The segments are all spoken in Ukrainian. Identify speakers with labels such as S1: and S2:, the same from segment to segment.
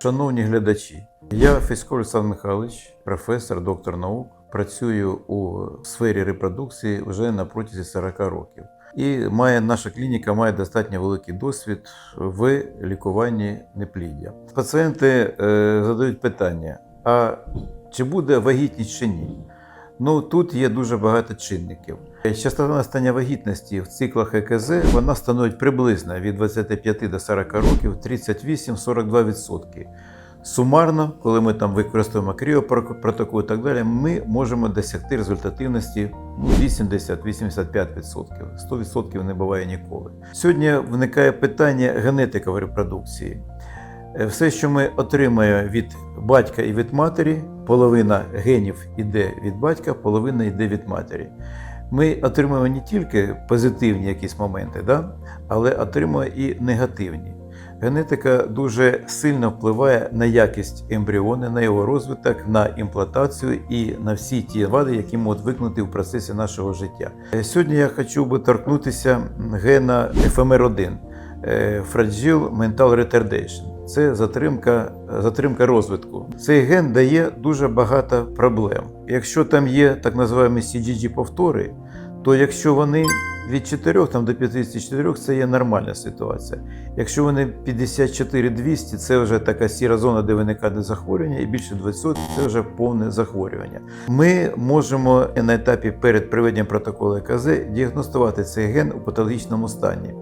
S1: Шановні глядачі, я Фісько Олександр Михайлович, професор, доктор наук. Працюю у сфері репродукції вже на протязі 40 років. І має наша клініка має достатньо великий досвід в лікуванні непліддя. Пацієнти е, задають питання: а чи буде вагітність чи ні? Ну тут є дуже багато чинників. Частота настання вагітності в циклах ЕКЗ вона становить приблизно від 25 до 40 років 38-42%. Сумарно, коли ми там використовуємо кріопротокол і так далі, ми можемо досягти результативності ну, 80-85%. 100% не буває ніколи. Сьогодні виникає питання генетика в репродукції. Е, Все, що ми отримаємо від батька і від матері, половина генів йде від батька, половина йде від матері. Ми отримуємо не тільки позитивні якісь моменти, да? але отримуємо і негативні. Генетика дуже сильно впливає на якість ембріони, на його розвиток, на імплантацію і на всі ті вади, які можуть викнути в процесі нашого життя. Е, Сьогодні я хочу би торкнутися гена FMR1 е, Fragile Mental Retardation. Це затримка, затримка розвитку. Цей ген дає дуже багато проблем. Якщо там є так називаємо CGG повтори, то якщо вони від 4 там, до 54 це є нормальна ситуація. Якщо вони 54-200, це вже така сіра зона, де виникає захворювання, і більше 200 це вже повне захворювання. Ми можемо на етапі перед проведенням протоколу ЕКЗ діагностувати цей ген у патологічному стані.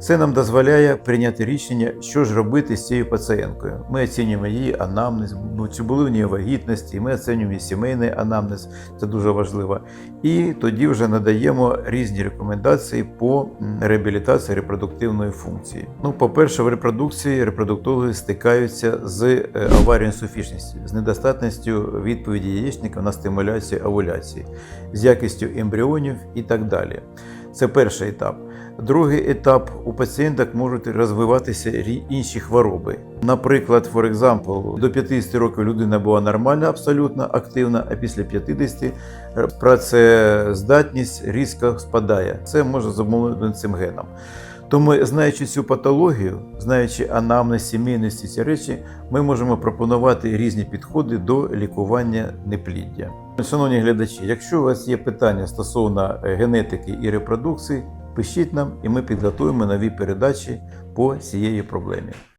S1: Це нам дозволяє прийняти рішення, що ж робити з цією пацієнткою. Ми оцінюємо її анамнез, чи були в ній вагітності, ми оцінюємо її сімейний анамнез, це дуже важливо. І тоді вже надаємо різні рекомендації по реабілітації репродуктивної функції. Ну, по-перше, в репродукції репродуктологи стикаються з е, аварією інсуфішністю, з недостатністю відповіді яєчника на стимуляцію овуляції, з якістю ембріонів і так далі. Це перший етап. Другий етап у пацієнток можуть розвиватися інші хвороби. Наприклад, for example, до 50 років людина була нормальна, абсолютно активна, а після 50 працездатність різко спадає. Це може зумовлено цим геном. Тому, знаючи цю патологію, знаючи анамнез, сімейності ці речі, ми можемо пропонувати різні підходи до лікування непліддя. Шановні глядачі, якщо у вас є питання стосовно е, генетики і репродукції, пишіть нам, і ми підготуємо нові передачі по цієї проблемі.